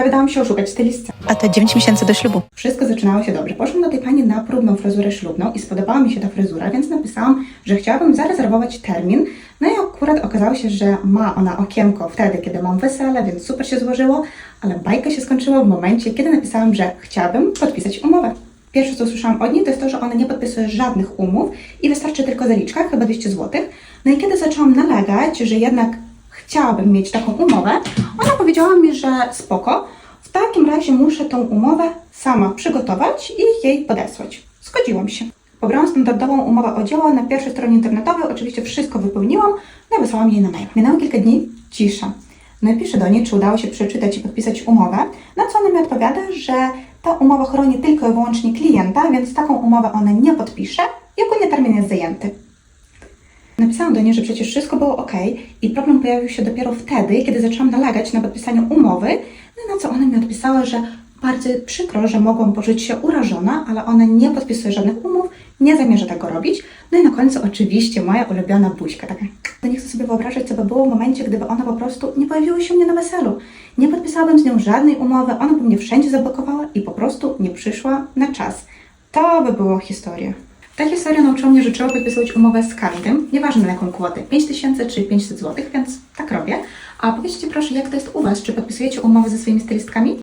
prawie dałam się oszukać stylistce. A to 9 miesięcy do ślubu. Wszystko zaczynało się dobrze. Poszłam do tej pani na próbną fryzurę ślubną i spodobała mi się ta fryzura, więc napisałam, że chciałabym zarezerwować termin. No i akurat okazało się, że ma ona okienko wtedy, kiedy mam wesele, więc super się złożyło, ale bajka się skończyła w momencie, kiedy napisałam, że chciałabym podpisać umowę. Pierwsze, co usłyszałam od niej, to jest to, że ona nie podpisuje żadnych umów i wystarczy tylko zaliczka, chyba 200 zł. No i kiedy zaczęłam nalegać, że jednak chciałabym mieć taką umowę, ona powiedziała mi, że spoko, w takim razie muszę tą umowę sama przygotować i jej podesłać. Zgodziłam się. Pobrałam standardową umowę o dzieło na pierwszej stronie internetowej, oczywiście wszystko wypełniłam, no i wysłałam jej na mail. Minęło kilka dni, cisza. No i piszę do niej, czy udało się przeczytać i podpisać umowę, na co ona mi odpowiada, że ta umowa chroni tylko i wyłącznie klienta, więc taką umowę ona nie podpisze ogólnie termin jest zajęty. Napisałam do niej, że przecież wszystko było ok i problem pojawił się dopiero wtedy, kiedy zaczęłam nalegać na podpisanie umowy, no na co ona mi odpisała, że bardzo przykro, że mogłam poczuć się urażona, ale ona nie podpisuje żadnych umów, nie zamierza tego robić. No i na końcu oczywiście moja ulubiona buźka, taka. To nie chcę sobie wyobrażać, co by było w momencie, gdyby ona po prostu nie pojawiła się u mnie na weselu. Nie podpisałabym z nią żadnej umowy, ona by mnie wszędzie zablokowała i po prostu nie przyszła na czas. To by było historia. Ta historia nauczyła mnie, że trzeba podpisywać umowę z każdym, nieważne na jaką kwotę, 5000 czy 500 zł, więc tak robię. A powiedzcie proszę, jak to jest u Was? Czy podpisujecie umowy ze swoimi stylistkami?